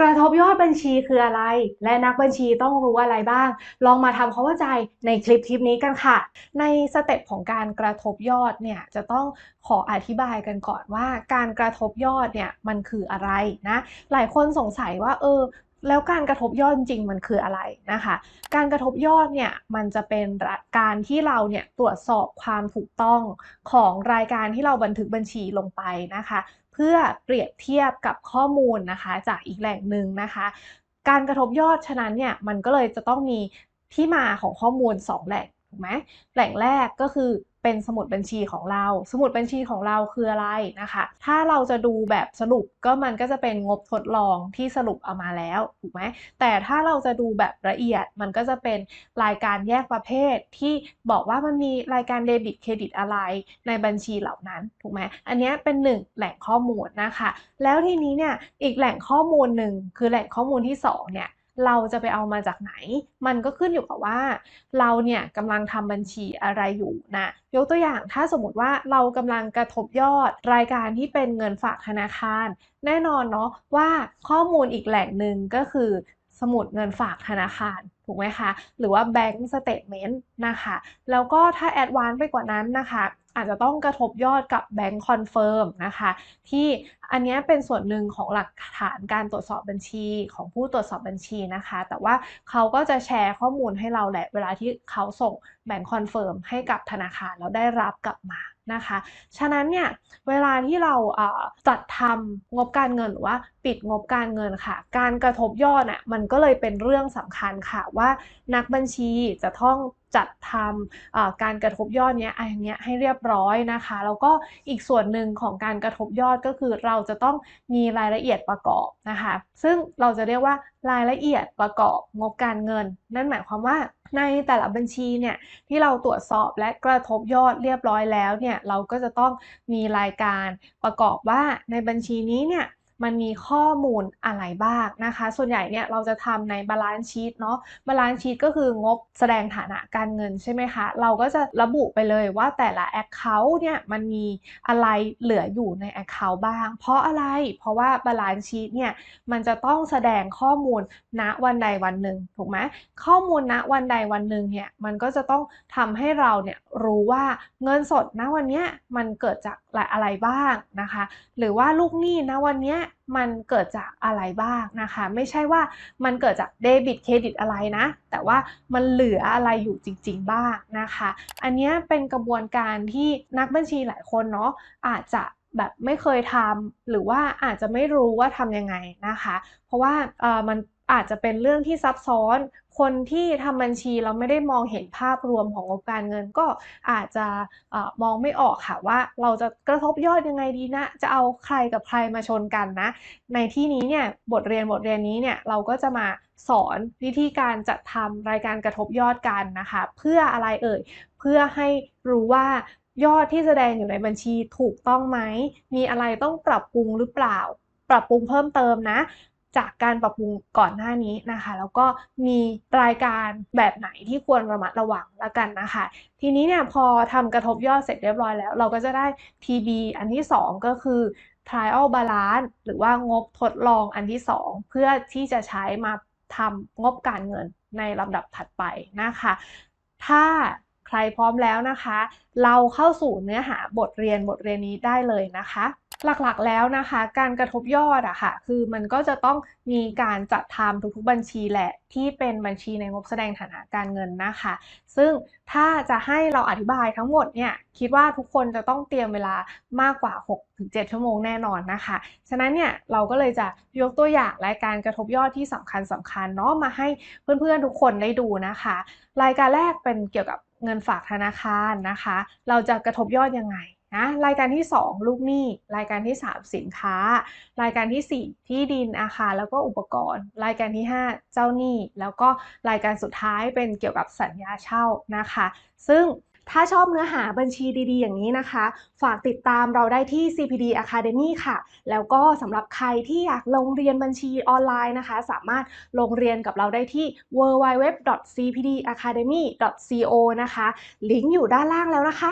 กระทบยอดบัญชีคืออะไร และนักบัญชีต้องรู้อะไรบ้าง ลองมาทำความเข้าใจในคลิปคลิปนี้กันค่ะ ในสเต็ปของการกระทบยอดเนี่ยจะต้องขออธิบายกันก่อนว่า การกระทบยอดเนี่ยมันคืออะไรนะ หลายคนสงสัยว่าเออ แล้วการกระทบยอดจริงมันคืออะไรนะคะ การกระทบยอดเนี่ยมันจะเป็นการที่เราเนี่ยตรวจสอบความถูกต้องของรายการที่เราบันทึกบัญชีลงไปนะคะ เพื่อเปรียบเทียบกับข้อมูลนะคะจากอีกแหล่งหนึ่งนะคะ การกระทบยอดฉะนั้นเนี่ยมันก็เลยจะต้องมีที่มาของข้อมูล 2 แหล่งถูกไหมแหล่งแรกก็คือ เป็นสมุดบัญชีของเรา สมุดบัญชีของเราคืออะไรนะคะ ถ้าเราจะดูแบบสรุปก็มันก็จะเป็นงบทดลองที่สรุปเอามาแล้วถูกไหมแต่ถ้าเราจะดูแบบละเอียดมันก็จะเป็นรายการแยกประเภทที่บอกว่ามันมีรายการเดบิตเครดิตอะไรในบัญชีเหล่านั้นถูกไหมอันนี้เป็นหนึ่งแหล่งข้อมูลนะคะ แล้วทีนี้เนี่ยอีกแหล่งข้อมูลหนึ่งคือแหล่งข้อมูลที่2เนี่ย เราจะไปเอามาจากไหน มันก็ขึ้นอยู่กับว่า เราเนี่ยกำลังทำบัญชีอะไรอยู่นะยกตัวอย่างถ้าสมมติว่าเรากำลังกระทบยอดรายการที่เป็นเงินฝากธนาคาร แน่นอนเนาะว่าข้อมูลอีกแหล่งหนึ่งก็คือสมุดเงินฝากธนาคารถูกไหมคะ หรือว่าแบงก์สเตทเมนต์นะคะ แล้วก็ถ้าแอดวานซ์ไปกว่านั้นนะคะ อาจจะต้องกระทบยอดกับแบงก์คอนเฟิร์มนะคะ ที่อันนี้เป็นส่วนหนึ่งของหลักฐานการตรวจสอบบัญชีของผู้ตรวจสอบบัญชีนะคะ แต่ว่าเขาก็จะแชร์ข้อมูลให้เราแหละเวลาที่เขาส่งแบงก์คอนเฟิร์มให้กับธนาคารแล้วได้รับกลับมานะคะ ฉะนั้นเนี่ยเวลาที่เราจัดทำงบการเงินหรือว่าปิดงบการเงินค่ะ การกระทบยอดน่ะมันก็เลยเป็นเรื่องสำคัญค่ะว่านักบัญชีจะต้อง จัดทำการกระทบยอดเนี้ยอันเนี้ยให้เรียบร้อยนะคะ แล้วก็อีกส่วนหนึ่งของการกระทบยอดก็คือเราจะต้องมีรายละเอียดประกอบนะคะ ซึ่งเราจะเรียกว่ารายละเอียดประกอบงบการเงิน นั่นหมายความว่าในแต่ละบัญชีเนี่ยที่เราตรวจสอบและกระทบยอดเรียบร้อยแล้วเนี่ยเราก็จะต้องมีรายการประกอบว่าในบัญชีนี้เนี่ย มันมีข้อมูลอะไรบ้างนะคะ ส่วนใหญ่เนี่ยเราจะทำในบาลานซ์ชีตเนาะบาลานซ์ชีตก็คืองบแสดงฐานะการเงินใช่ไหมคะ เราก็จะระบุไปเลยว่าแต่ละแอคเคาท์เนี่ยมันมีอะไรเหลืออยู่ในแอคเคาท์บ้าง เพราะอะไรเพราะว่าบาลานซ์ชีตเนี่ยมันจะต้องแสดงข้อมูลณวันใดวันหนึ่งถูกไหมข้อมูลณวันใดวันหนึ่งเนี่ยมันก็จะต้องทำให้เราเนี่ยรู้ว่าเงินสดณวันนี้มันเกิดจากอะไรบ้างนะคะ หรือว่าลูกหนี้ณวันนี้มันเกิดจากอะไรบ้างนะคะ ไม่ใช่ว่ามันเกิดจากเดบิตเครดิตอะไรนะ แต่ว่ามันเหลืออะไรอยู่จริง ๆ บ้างนะคะ อันนี้เป็นกระบวนการที่นักบัญชีหลายคนเนาะอาจจะแบบไม่เคยทำหรือว่าอาจจะไม่รู้ว่าทำยังไงนะคะ เพราะว่ามัน อาจจะเป็นเรื่องที่ซับซ้อน คนที่ทำบัญชีเราไม่ได้มองเห็นภาพรวมของงบการเงิน ก็อาจจะอมองไม่ออกค่ะว่าเราจะกระทบยอดยังไงดีนะ จะเอาใครกับใครมาชนกันนะ ในที่นี้เนี่ยบทเรียนบทเรียนนี้เนี่ยเราก็จะมาสอนวิธีการจัดทำรายการกระทบยอดกันนะคะ เพื่ออะไรเอ่ย เพื่อให้รู้ว่ายอดที่แสดงอยู่ในบัญชีถูกต้องไหม มีอะไรต้องปรับปรุงหรือเปล่า ปรับปรุงเพิ่มเติมนะ จากการปรับปรุงก่อนหน้านี้นะคะ แล้วก็มีรายการแบบไหนที่ควรระมัดระวังแล้วกันนะคะ ทีนี้เนี่ยพอทำกระทบยอดเสร็จเรียบร้อยแล้ว เราก็จะได้ TB อันที่ 2 ก็คือ trial balance หรือว่างบทดลองอันที่ 2 เพื่อที่จะใช้มาทำงบการเงินในลำดับถัดไปนะคะ ถ้าใครพร้อมแล้วนะคะ เราเข้าสู่เนื้อหาบทเรียนบทเรียนนี้ได้เลยนะคะ หลักๆแล้วนะคะ การกระทบยอดอะค่ะ คือมันก็จะต้องมีการจัดทำทุกๆบัญชีแหละที่เป็นบัญชีในงบแสดงฐานะการเงินนะคะ ซึ่งถ้าจะให้เราอธิบายทั้งหมดเนี่ยคิดว่าทุกคนจะต้องเตรียมเวลามากกว่า 6-7 ชั่วโมงแน่นอนนะคะ ฉะนั้นเนี่ยเราก็เลยจะยกตัวอย่างรายการกระทบยอดที่สำคัญสำคัญเนาะมาให้เพื่อนๆทุกคนได้ดูนะคะ รายการแรกเป็นเกี่ยวกับเงินฝากธนาคารนะคะ เราจะกระทบยอดยังไง นะรายการที่ 2 ลูกหนี้ รายการที่ 3 สินค้า รายการที่ 4 ที่ดินอาคารแล้วก็อุปกรณ์ รายการที่ 5 เจ้าหนี้ แล้วก็รายการสุดท้ายเป็นเกี่ยวกับสัญญาเช่านะคะ ซึ่งถ้าชอบเนื้อหาบัญชีดีๆ อย่างนี้นะคะ ฝากติดตามเราได้ที่ CPD Academy ค่ะ แล้วก็สำหรับใครที่อยากลงเรียนบัญชีออนไลน์นะคะ สามารถลงเรียนกับเราได้ที่ www.cpdacademy.co นะคะ ลิงก์อยู่ด้านล่างแล้วนะคะ